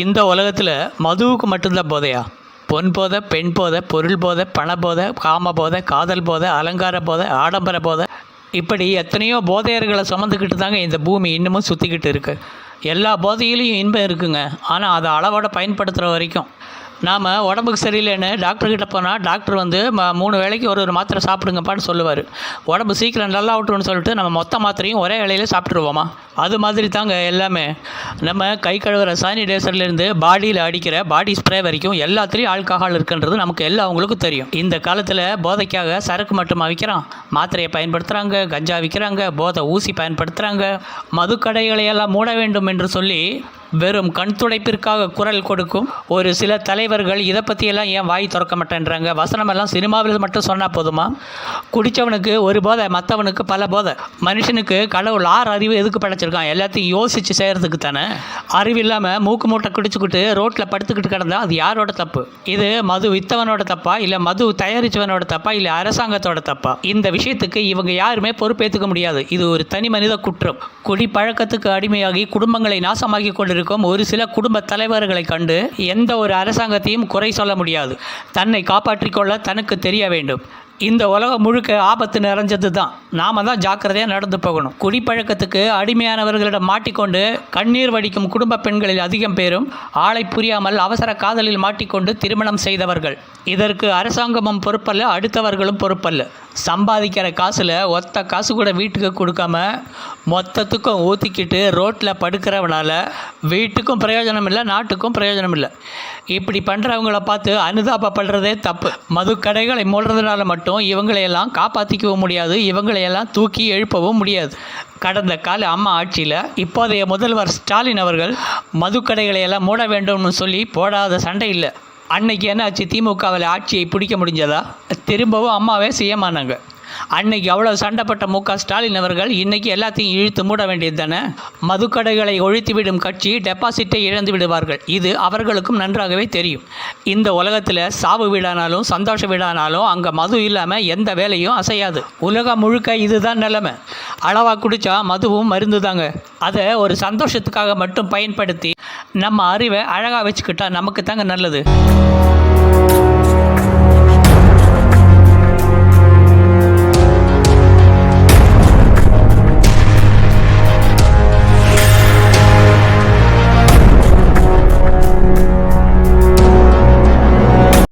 இந்த உலகத்தில் மதுவுக்கு மட்டும்தான் போதையா? பொன் போதை பெண் போதை பொருள் போதை பண போதை காம போதை காதல் போதை அலங்கார போதை ஆடம்பர போதை. இப்படி எத்தனையோ போதையர்களை சுமந்துக்கிட்டு தாங்க இந்த பூமி இன்னமும் சுற்றிக்கிட்டு இருக்கு. எல்லா போதையிலையும் இன்பம் இருக்குங்க. ஆனால் அதை அளவோட பயன்படுத்துகிற வரைக்கும். நாம் உடம்புக்கு சரியில்லைன்னு டாக்டர்கிட்ட போனால் டாக்டர் வந்து ம மூணு வேளைக்கு ஒரு ஒரு மாத்திரை சாப்பிடுங்கப்பான்னு சொல்லுவார். உடம்பு சீக்கிரம் நல்லா விட்டுருன்னு சொல்லிட்டு நம்ம மொத்த மாத்திரையும் ஒரே வேலையில் சாப்பிட்ருவோமா அது மாதிரி தாங்க எல்லாமே. நம்ம கை கழுவுற சானிடைசர்லேருந்து பாடியில் அடிக்கிற பாடி ஸ்ப்ரே வரைக்கும் எல்லாத்துலேயும் ஆல்கஹால் இருக்குன்றது நமக்கு எல்லாவங்களுக்கும் தெரியும். இந்த காலத்தில் போதைக்காக சரக்கு மட்டுமா விற்கிறான் மாத்திரையை பயன்படுத்துகிறாங்க கஞ்சா விற்கிறாங்க போதை ஊசி பயன்படுத்துகிறாங்க மதுக்கடைகளை எல்லாம் மூட வேண்டும் என்று சொல்லி வெறும் கண் துடைப்பிற்காக குரல் கொடுக்கும் ஒரு சில தலைவர்கள் இதை பற்றியெல்லாம் ஏன் வாய் திறக்க மாட்டேன்றாங்க? வசனமெல்லாம் சினிமாவில் மட்டும் சொன்னால் போதுமா? குடித்தவனுக்கு ஒரு போதை மற்றவனுக்கு பல போதை. மனுஷனுக்கு கடவுள் ஆறு அறிவு எதுக்கு வச்சுருக்கான். எல்லாத்தையும் யோசித்து செய்கிறதுக்கு தானே? அறிவு இல்லாமல் மூக்கு மூட்டை குடிச்சுக்கிட்டு ரோட்டில் படுத்துக்கிட்டு கிடந்தா அது யாரோட தப்பு? இது மது வித்தவனோட தப்பா? இல்லை மது தயாரித்தவனோட தப்பா? இல்லை அரசாங்கத்தோட தப்பா? இந்த விஷயத்துக்கு இவங்க யாருமே பொறுப்பேற்றுக்க முடியாது. இது ஒரு தனி மனித குற்றம். குடி பழக்கத்துக்கு அடிமையாகி குடும்பங்களை நாசமாக்கி கொண்டிருக்கும் ஒரு சில குடும்ப தலைவர்களை கண்டு எந்த ஒரு அரசாங்கத்தையும் குறை சொல்ல முடியாது. தன்னை காப்பாற்றிக் கொள்ள தனக்கு தெரிய வேண்டும். இந்த உலகம் முழுக்க ஆபத்து நிறைஞ்சது தான் நாம தான் ஜாக்கிரதையாக நடந்து போகணும். குடிப்பழக்கத்துக்கு அடிமையானவர்களிடம் மாட்டிக்கொண்டு கண்ணீர் வடிக்கும் குடும்ப பெண்களில் அதிகம் பேரும் ஆளை புரியாமல் அவசர காதலில் மாட்டிக்கொண்டு திருமணம் செய்தவர்கள். இதற்கு அரசாங்கமும் பொறுப்பல்ல அடுத்தவர்களும் பொறுப்பல்ல. சம்பாதிக்கிற காசில் ஒத்த காசு கூட வீட்டுக்கு கொடுக்காம மொத்தத்துக்கும் ஊற்றிக்கிட்டு ரோட்டில் படுக்கிறவனால் வீட்டுக்கும் பிரயோஜனம் இல்லை நாட்டுக்கும் பிரயோஜனம் இல்லை. இப்படி பண்ணுறவங்கள பார்த்து அனுதாபப்படுறதே தப்பு. மதுக்கடைகளை மூடுறதுனால மட்டும் இவங்களையெல்லாம் காப்பாற்றிக்கவும் முடியாது இவங்களையெல்லாம் தூக்கி எழுப்பவும் முடியாது. கடந்த கால அம்மா ஆட்சியில் இப்போதைய முதல்வர் ஸ்டாலின் அவர்கள் மதுக்கடைகளை எல்லாம் மூட வேண்டும்னு சொல்லி போடாத சண்டை இல்லை. அன்னைக்கு என்னாச்சு? திமுகவில் ஆட்சியை பிடிக்க முடிஞ்சதா? திரும்பவும் அம்மாவே செய்யமானாங்க அன்னைக்கு அவ்வளோ சண்டைப்பட்ட மு க ஸ்டாலின் அவர்கள் இன்னைக்கு எல்லாத்தையும் இழுத்து மூட வேண்டியது தானே? மதுக்கடைகளை ஒழித்துவிடும் கட்சி டெபாசிட்டை இழந்து விடுவார்கள். இது அவர்களுக்கும் நன்றாகவே தெரியும். இந்த உலகத்தில் சாவு வீடானாலும் சந்தோஷ வீடானாலும் அங்கே மது இல்லாமல் எந்த வேலையும் அசையாது. உலகம் முழுக்க இதுதான் நிலைமை. அளவாக குடித்தா மதுவும் மருந்து தாங்க. அதை ஒரு சந்தோஷத்துக்காக மட்டும் பயன்படுத்தி நம்ம அறிவை அழகாக வச்சுக்கிட்டா நமக்கு தாங்க நல்லது.